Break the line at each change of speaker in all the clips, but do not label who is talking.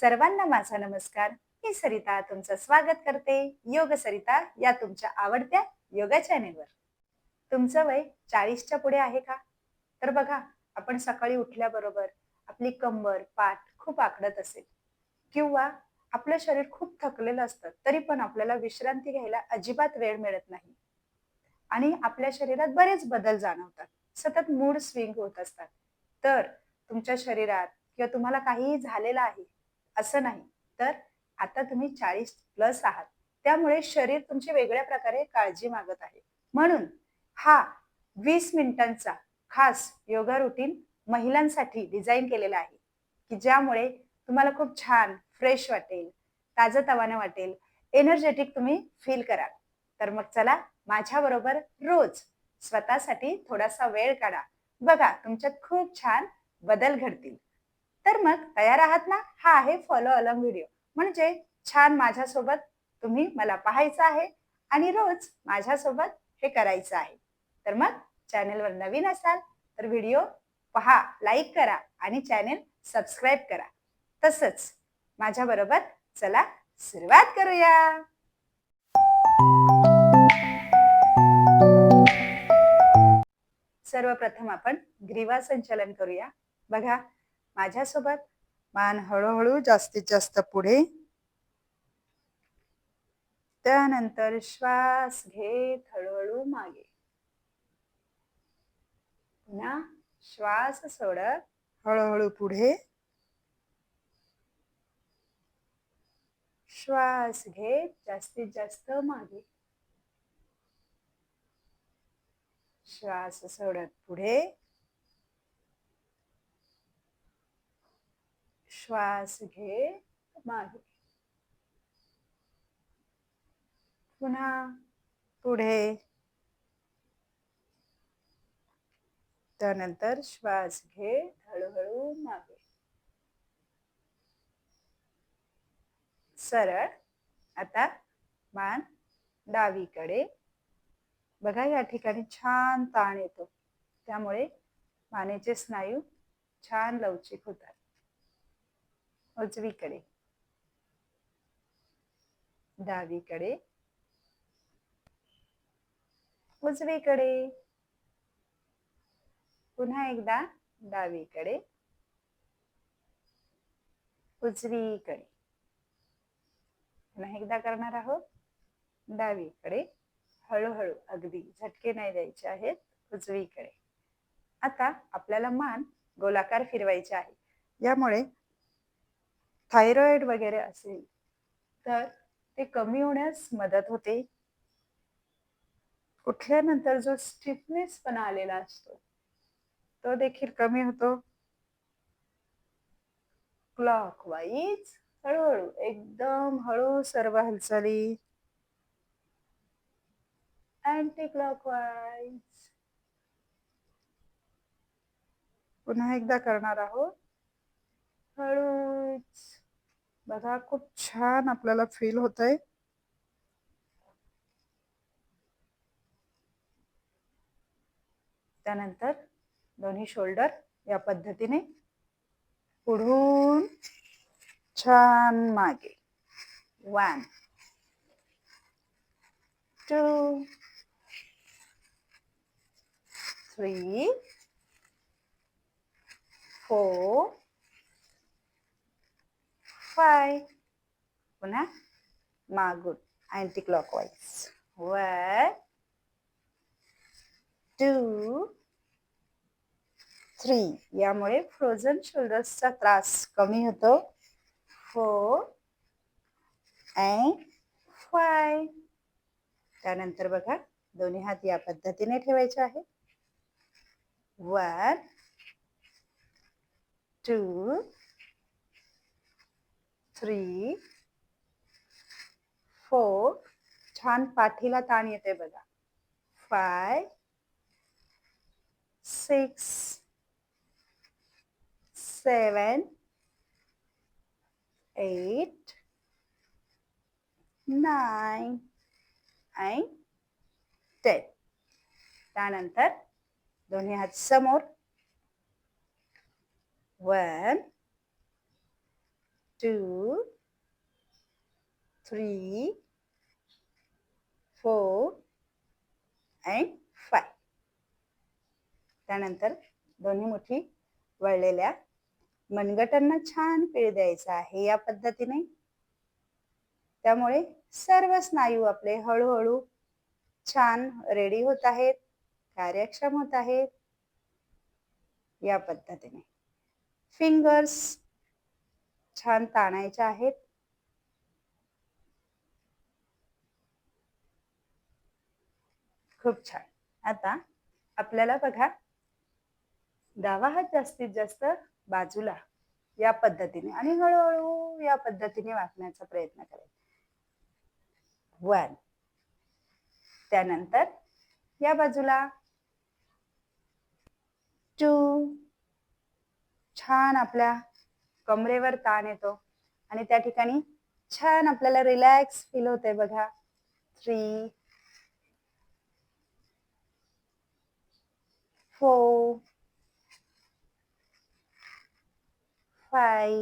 सर्वांना माझा नमस्कार. मी सरिता तुमचं स्वागत करते. योग सरिता या तुमच्या आवडत्या योगा चॅनेलवर तुमचं वय चाळीसच्या पुढे आहे का? तर बघा आपण सकाळी उठल्याबरोबर आपली कंबर पाठ खूप आकडत असेल. किंवा आपलं शरीर खूप थकलेलं असतं तरी पण आपल्याला विश्रांती घ्यायला अजिबात वेळ मिळत नाही. आणि आपल्या शरीरात बरेच बदल जाणवतात. सतत मूड स्विंग होत असतात. तर तुमच्या शरीरात किंवा तुम्हाला काहीही झालेलं आहे असं नाही. तर आता तुम्ही चाळीस प्लस आहात. त्यामुळे शरीर तुमची वेगळ्या प्रकारे काळजी मागत आहे. म्हणून हा वीस मिनिटांचा खास योगा रुटीन महिलांसाठी डिझाईन केलेला आहे. की ज्यामुळे तुम्हाला खूप छान फ्रेश वाटेल ताजतवानं वाटेल एनर्जेटिक तुम्ही फील कराल. तर मग चला माझ्या बरोबर रोज स्वतःसाठी थोडासा वेळ काढा. बघा तुमच्यात खूप छान बदल घडतील. तर मग तयार आहात ना? हा आहे फॉलो अलॉंग व्हिडिओ म्हणजे छान माझ्यासोबत तुम्ही मला पाहायचं आहे आणि रोज माझ्यासोबत हे करायचं आहे. तर मग चॅनेलवर नवीन असाल तर व्हिडिओ पहा लाईक करा आणि चॅनेल सबस्क्राईब करा. तसंच माझ्या बरोबर चला सुरुवात करूया. सर्वप्रथम आपण ग्रीवा संचलन करूया. बघा माझ्यासोबत मान हळूहळू जास्तीत जास्त पुढे. त्यानंतर श्वास घेत हळूहळू मागे. पुन्हा श्वास सोडत हळूहळू पुढे. श्वास घेत जास्तीत जास्त मागे. श्वास सोडत पुढे. श्वास घे मागे. पुन्हा पुढे. त्यानंतर श्वास घे हळूहळू मागे. सरळ. आता मान डावीकडे. बघा या ठिकाणी छान ताण येतो. त्यामुळे मानेचे स्नायू छान लवचिक होतात. उजवीकडे. डावीकडे. उजवीकडे. पुन्हा एकदा डावीकडे. उजवीकडे. पुन्हा एकदा करणार आहोत. डावीकडे. हळूहळू अगदी झटके नाही द्यायचे आहेत. उजवीकडे. आता आपल्याला मान गोलाकार फिरवायचे आहे. यामुळे थायरॉइड वगैरे असेल तर ते कमी होण्यास मदत होते. उठल्यानंतर जो स्टिफनेस पण आलेला असतो तो देखील कमी होतो. क्लॉक वाईज हळूहळू एकदम हळू सर्व हालचाली. Anticlockwise. पुन्हा एकदा करणार आहोत. हळूच. बघा खूप छान आपल्याला फील होत आहे त्यानंतर दोन्ही शोल्डर या पद्धतीने पुढून छान मागे. One two three four five पुन्हा मागून anticlockwise one two three यामुळे फ्रोझन शोल्डर्सचा त्रास कमी होतो. फोर अँड फाय त्यानंतर बघा दोन्ही हात या पद्धतीने ठेवायचे आहे वन टू थ्री फोर छान पाठीला ताण येते बघा. Five six seven eight nine and ten त्यानंतर दोन्ही हात समोर. One two three four and five त्यानंतर दोन्ही मुठी वळलेल्या. मनगटांना छान पीळ द्यायचा आहे या पद्धतीने. त्यामुळे सर्व स्नायू आपले हळूहळू छान रेडी होत आहेत कार्यक्षम होत आहेत. या पद्धतीने. फिंगर्स छान ताणायच्या आहेत. खूप छान. आता आपल्याला बघा डावा हात जास्तीत जास्त बाजूला या पद्धतीने आणि हळूहळू या पद्धतीने वाकण्याचा प्रयत्न करायचा वन. त्यानंतर या बाजूला. टू. छान आपल्या कमरेवर ताण येतो. आणि त्या ठिकाणी छान आपल्याला रिलॅक्स फील होते बघा. थ्री फोर फाय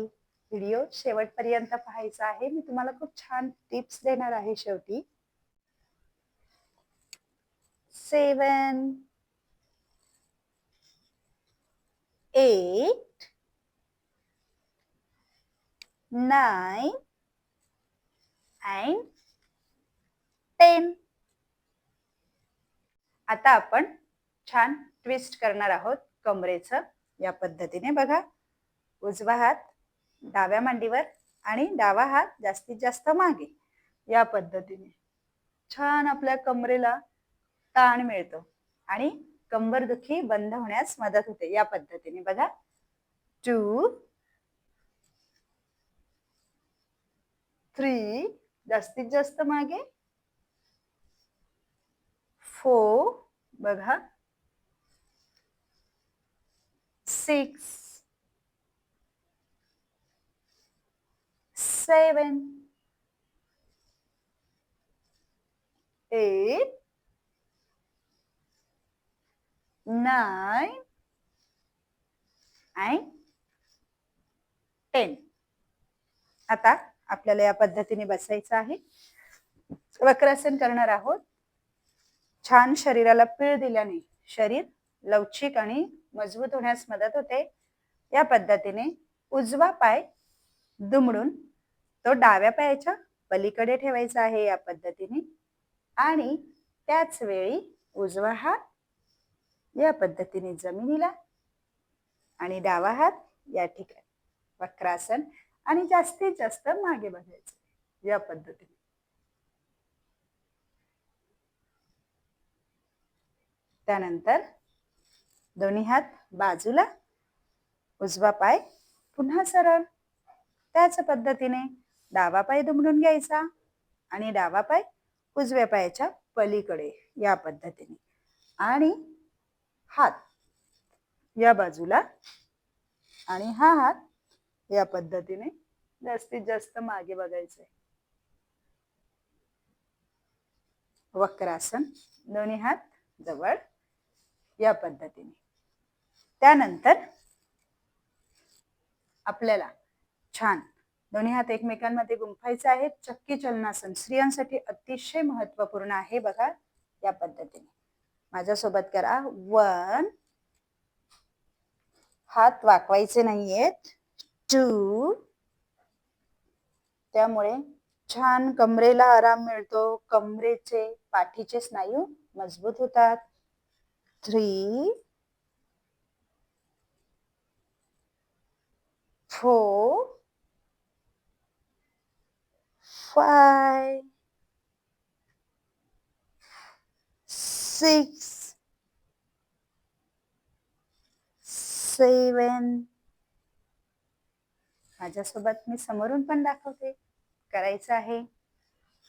व्हिडिओ शेवटपर्यंत पाहायचा आहे. मी तुम्हाला खूप छान टिप्स देणार आहे शेवटी. Seven eight nine and ten आता आपण छान ट्विस्ट करणार आहोत कमरेचं या पद्धतीने बघा. उजवा हात डाव्या मांडीवर आणि डावा हात जास्तीत जास्त मागे या पद्धतीने. छान आपल्या कमरेला ताण मिळतो आणि कंबरदुखी बंद होण्यास मदत होते या पद्धतीने बघा. टू थ्री जास्तीत जास्त मागे. फोर बघा. Six seven, eight, nine, and ten आता आपल्याला या पद्धतीने बसायचं आहे. वक्रासन करणार आहोत. छान शरीराला पीळ दिल्याने शरीर लवचिक आणि मजबूत होण्यास मदत होते. या पद्धतीने उजवा पाय दुमडून तो डाव्या पायाच्या पलीकडे ठेवायचा आहे या पद्धतीने. आणि त्याच वेळी उजवा हात या पद्धतीने जमिनीला आणि डावा हात या ठिकाणी. वक्रासन आणि जास्तीत जास्त मागे बघायचं या पद्धतीने. त्यानंतर दोन्ही हात बाजूला उजवा पाय पुन्हा सरळ. त्याच पद्धतीने डावा पाय दुमडून घ्यायचा आणि डावा पाय उजव्या पायाच्या पलीकडे या पद्धतीने. आणि हात या बाजूला आणि हा हात या पद्धतीने जास्तीत जास्त मागे बघायचंय. वक्रासन दोन्ही हात जवळ या पद्धतीने. त्यानंतर आपल्याला छान दोन्ही हात एकमेकांमध्ये गुंफायचे आहेत. चक्की चलनासन स्त्रियांसाठी अतिशय महत्त्वपूर्ण आहे बघा या पद्धतीने. माझ्यासोबत करा. वन. हात वाकवायचे नाहीयेत. टू त्यामुळे छान कमरेला आराम मिळतो. कमरेचे पाठीचे स्नायू मजबूत होतात. Three four five six seven माझ्यासोबत मी समोरून पण दाखवते. करायचं आहे.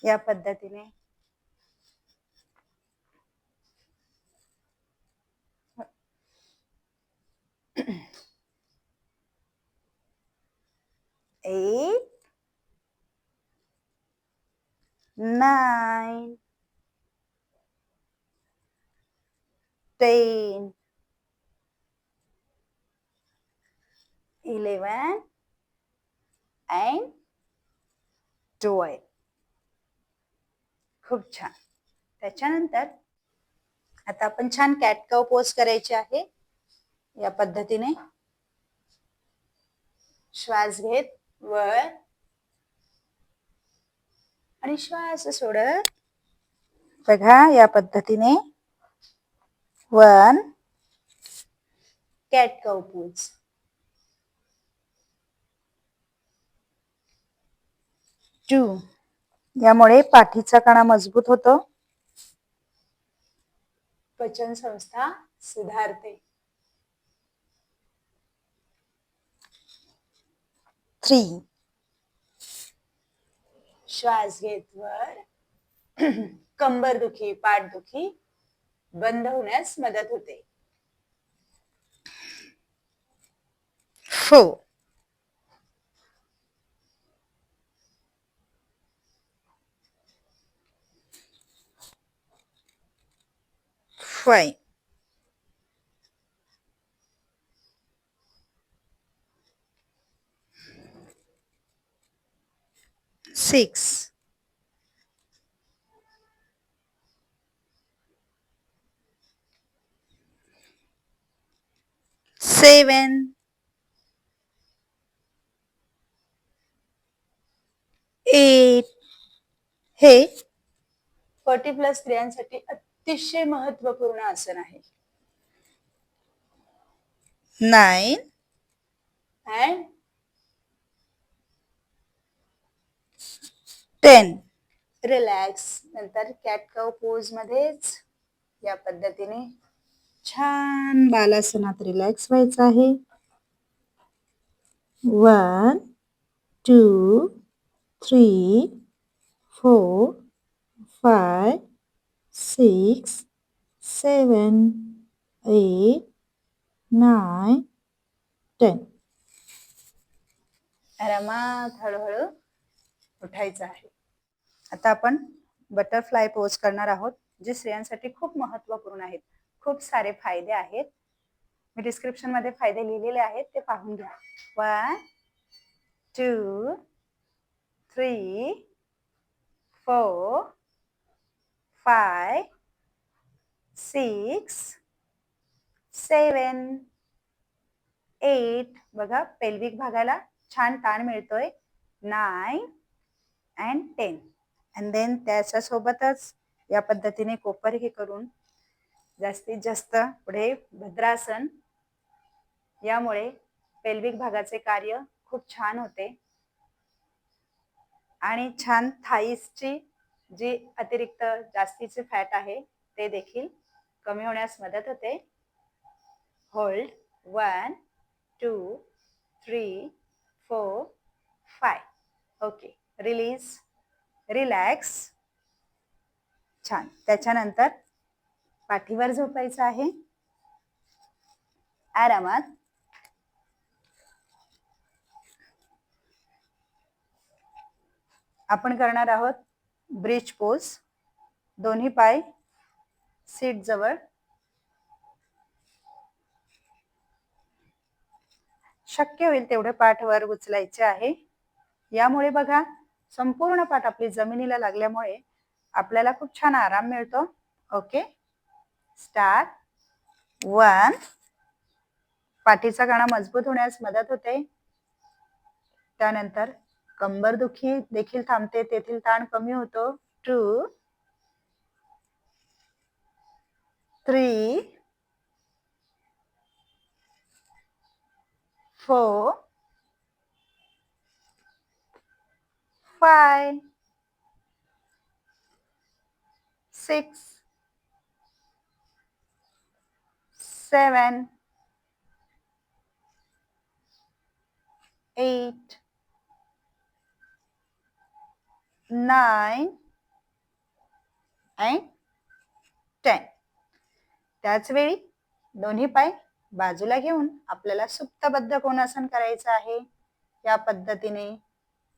या पद्धतीने. Eight nine, ten, eleven, and twelve खूप छान. त्याच्यानंतर आता आपण छान कॅटकाव पोज करायचे आहे. या पद्धतीने. श्वास घेत वर. आणि श्वास सोडत. बघा या पद्धतीने. One. Cat cow pose two. यामुळे पाठीचा कणा मजबूत होतो. पचन संस्था सुधारते. थ्री. श्वास घेत वर कंबर दुखी पाठ दुखी बंद होण्यास मदत होते. Four. Right. Six. Seven. eight. Hey, 40 plus 3 and 30, uh, अतिशय महत्त्वपूर्ण आसन आहे. नाईन अँड टेन रिलॅक्स नंतर कॅट काव पोज मध्येच या पद्धतीने छान बालासनात रिलॅक्स व्हायचं आहे. One two three four five six seven eight nine ten आरामात हळूहळू उठायचं आहे. आता आपण बटरफ्लाय पोज करणार आहोत जे स्त्रियांसाठी खूप महत्त्वपूर्ण आहेत. खूप सारे फायदे आहेत. मी डिस्क्रिप्शनमध्ये फायदे लिहिलेले आहेत ते पाहून घ्या. One two three four five six seven eight बघा पेल्विक भागाला छान ताण मिळतोय. Nine and ten and then त्याच्यासोबतच या पद्धतीने कोपर हे करून जास्तीत जास्त पुढे भद्रासन. यामुळे पेल्विक भागाचे कार्य खूप छान होते. आणि छान थाईसची जी अतिरिक्त जास्तीचे फॅट आहे ते देखील कमी होण्यास मदत होते. Hold one two three four five okay release relax छान. त्याच्यानंतर पाठीवर झोपायचं आहे. आरामात. आपण करणार आहोत ब्रिज पोज दोन्ही पाय सीट जवळ. शक्य होईल तेवढे पाठ वर उचलायचे आहे. यामुळे बघा संपूर्ण पाठ आपली जमिनीला लागल्यामुळे आपल्याला खूप छान आराम मिळतो. ओके? स्टार. वन. पाठीचा गाणा मजबूत होण्यास मदत होते. त्यानंतर कंबर दुखी थांबते तेथील ताण कमी होतो. Two three four five six seven eight nine and ten. त्याच वेळी दोन्ही पाय बाजूला घेऊन आपल्याला सुप्तबद्ध कोणासन करायचं आहे. या पद्धतीने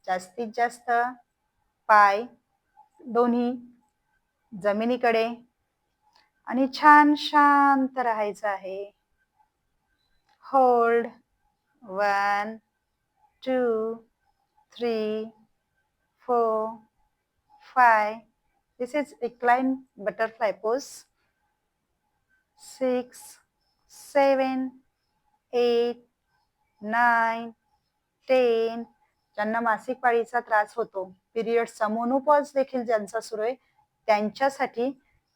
जास्तीत जास्त पाय दोन्ही जमिनीकडे आणि छान शांत राहायचं आहे. Hold one two three four, five. This is recline butterfly pose. Six, seven, eight, nine, ten ज्यांना मासिक पाळीचा त्रास होतो पिरियडचा मोनोपॉज देखील ज्यांचा सुरू आहे त्यांच्यासाठी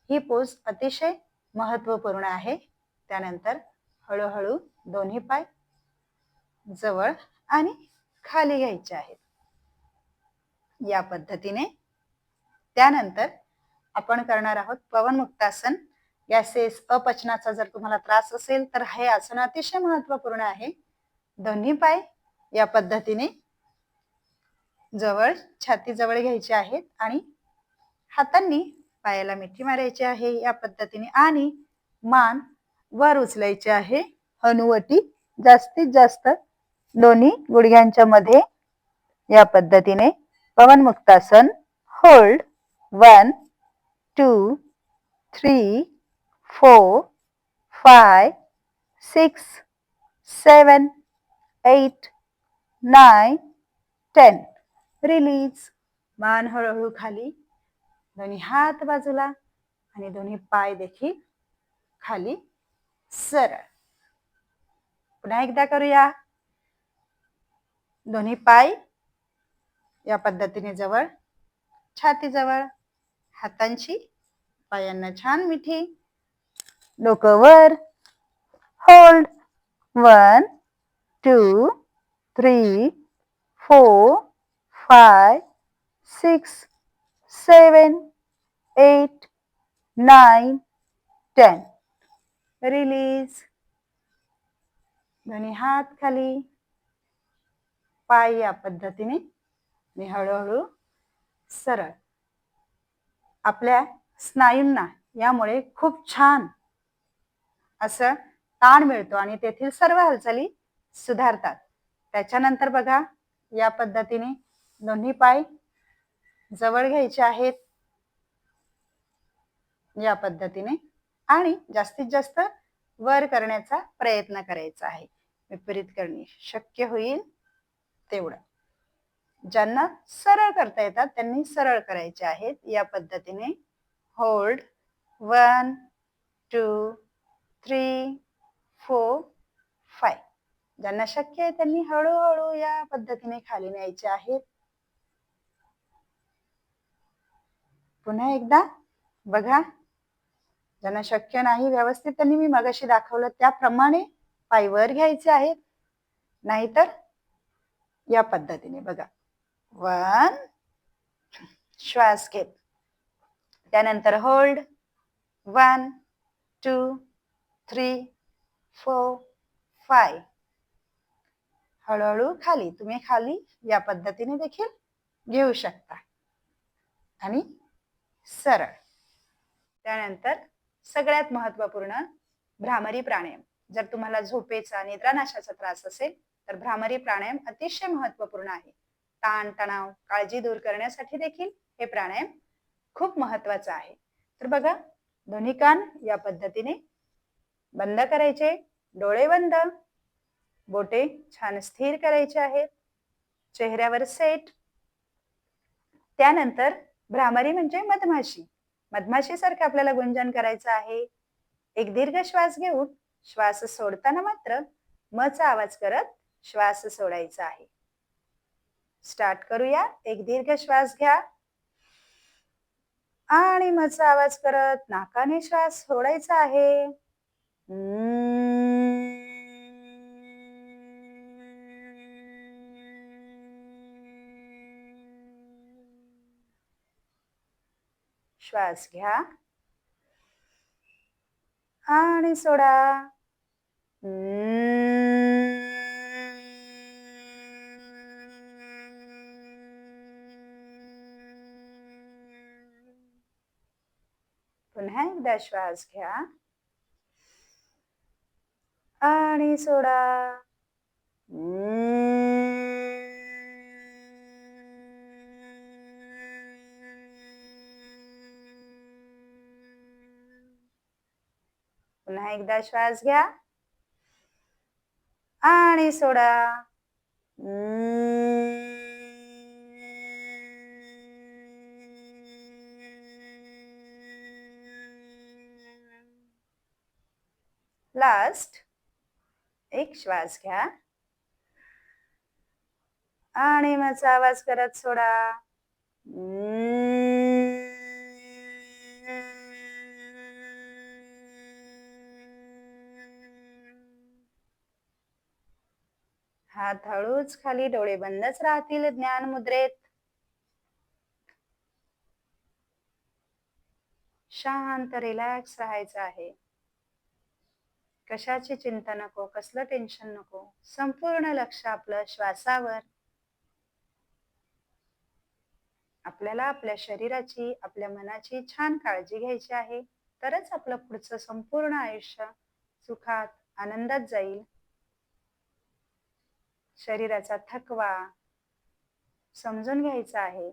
ही पोज अतिशय महत्त्वपूर्ण आहे त्यानंतर हळूहळू दोन्ही पाय जवळ आणि खाली घ्यायचे आहेत या पद्धतीने. त्यानंतर आपण करणार आहोत पवनमुक्तासन गॅसेस अपचनाचा जर तुम्हाला त्रास असेल तर हे आसन अतिशय महत्त्वपूर्ण आहे. दोन्ही पाय या पद्धतीने जवळ छाती जवळ घ्यायचे आहेत आणि हातांनी पायाला मिठी मारायची आहे या पद्धतीने आणि मान वर उचलायचे आहे. हनुवटी जास्तीत जास्त दोन्ही गुडघ्यांच्या मध्ये या पद्धतीने पवन muktasana hold one two three four five six seven eight nine ten release मान हळूहळू खाली. दोन्ही हात बाजूला आणि दोन्ही पाय देखील खाली. सरळ. पुन्हा एकदा करूया. दोन्ही पाय या पद्धतीने जवळ छाती जवळ हातांची पायांना छान मिठी डोकं वर hold one two three four five six seven eight nine ten release दोन्ही हात खाली. पाय या पद्धतीने मी हळूहळू सरळ. आपल्या स्नायूंना यामुळे खूप छान असं ताण मिळतो आणि तेथील सर्व हालचाली सुधारतात. त्याच्यानंतर बघा या पद्धतीने दोन्ही पाय जवळ घ्यायचे आहेत. या पद्धतीने आणि जास्तीत जास्त वर करण्याचा प्रयत्न करायचा आहे. विपरीत करणे शक्य होईल तेवढं. ज्यांना सरळ करता येतात त्यांनी सरळ करायचे आहेत. या पद्धतीने hold one two three four five ज्यांना शक्य आहे त्यांनी हळूहळू या पद्धतीने खाली न्यायचे आहेत. पुन्हा एकदा बघा. ज्यांना शक्य नाही व्यवस्थित त्यांनी मी मगाशी दाखवलं त्याप्रमाणे पायवर घ्यायचे आहेत. नाहीतर या पद्धतीने बघा. वन श्वास घेत त्यानंतर hold one two three four five हळूहळू खाली. तुम्ही खाली या पद्धतीने देखील घेऊ शकता. आणि सरळ. त्यानंतर सगळ्यात महत्त्वपूर्ण भ्रामरी प्राणायाम. जर तुम्हाला झोपेचा निद्रानाशाचा त्रास असेल तर भ्रामरी प्राणायाम अतिशय महत्त्वपूर्ण आहे. ताण तणाव काळजी दूर करण्यासाठी देखील हे प्राणायाम खूप महत्वाचं आहे. तर बघा दोन्ही कान या पद्धतीने बंद करायचे डोळे बंद. बोटे छान स्थिर करायचे आहेत. चेहऱ्यावर सेट. त्यानंतर भ्रामरी म्हणजे मधमाशी. मधमाशी सारखं आपल्याला गुंजन करायचं आहे. एक दीर्घ श्वास घेऊन श्वास सोडताना मात्र मचा आवाज करत श्वास सोडायचा आहे. स्टार्ट करूया. एक दीर्घ श्वास घ्या. आणि मचा आवाज करत नाकाने श्वास सोडायचा आहे. श्वास घ्या. आणि सोडा. एकदा श्वास घ्या. आणि सोडा. पुन्हा एकदा श्वास घ्या. आणि सोडा. लास्ट एक श्वास घ्या. आणि माझा आवाज करत सोडा. हात हळूच खाली डोळे बंदच राहतील ज्ञान मुद्रेत. शांत रिलॅक्स राहायचं आहे. कशाची चिंता नको कसलं टेन्शन नको संपूर्ण लक्ष आपलं श्वासावर. आपल्याला आपल्या शरीराची आपल्या मनाची छान काळजी घ्यायची आहे तरच आपलं पुढचं संपूर्ण आयुष्य सुखात आनंदात जाईल. शरीराचा थकवा समजून घ्यायचा आहे.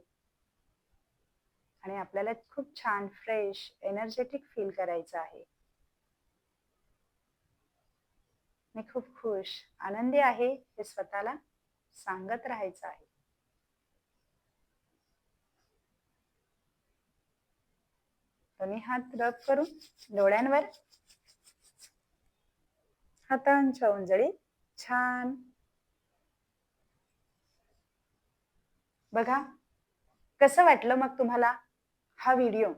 आणि आपल्याला खूप छान फ्रेश एनर्जेटिक फील करायचं आहे. मी खूप खुश आनंदी आहे हे स्वतःला सांगत राहायचं आहे. दोन्ही हात रब करून डोळ्यांवर हातांच्या उंजळी छान. बघा कसं वाटलं मग तुम्हाला हा व्हिडिओ?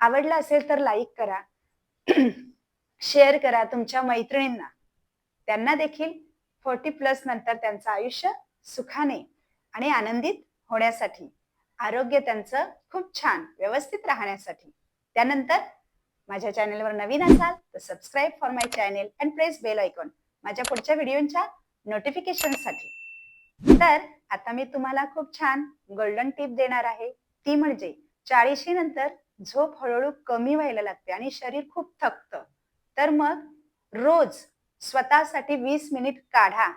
आवडला असेल तर लाईक करा शेअर करा तुमच्या मैत्रिणींना. त्यांना देखील फोर्टी प्लस नंतर त्यांचं आयुष्य सुखाने आणि आनंदित होण्यासाठी. आरोग्य त्यांचं खूप छान व्यवस्थित राहण्यासाठी. त्यानंतर माझ्या चॅनेलवर नवीन असाल तर subscribe for my channel and press bell icon माझ्या पुढच्या व्हिडिओच्या नोटिफिकेशनसाठी तर आता मी तुम्हाला खूप छान गोल्डन टिप देणार आहे. ती म्हणजे चाळीशी नंतर झोप हळूहळू कमी व्हायला लागते आणि शरीर खूप थकतं. तर मग रोज स्वतःसाठी वीस मिनिट काढा.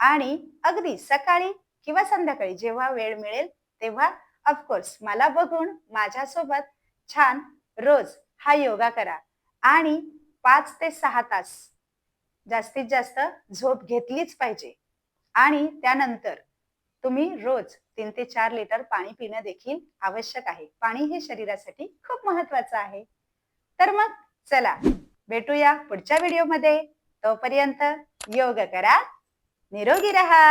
आणि अगदी सकाळी किंवा संध्याकाळी जेव्हा वेळ मिळेल तेव्हा ऑफकोर्स मला बघून माझ्यासोबत छान रोज हा योगा करा. आणि पाच ते सहा तास जास्तीत जास्त झोप घेतलीच पाहिजे. आणि त्यानंतर तुम्ही रोज तीन ते चार लिटर पाणी पिणं देखील आवश्यक आहे. पाणी हे शरीरासाठी खूप महत्वाचं आहे. तर मग चला भेटूया पुढच्या व्हिडिओमध्ये तोपर्यंत योग करा निरोगी रहा.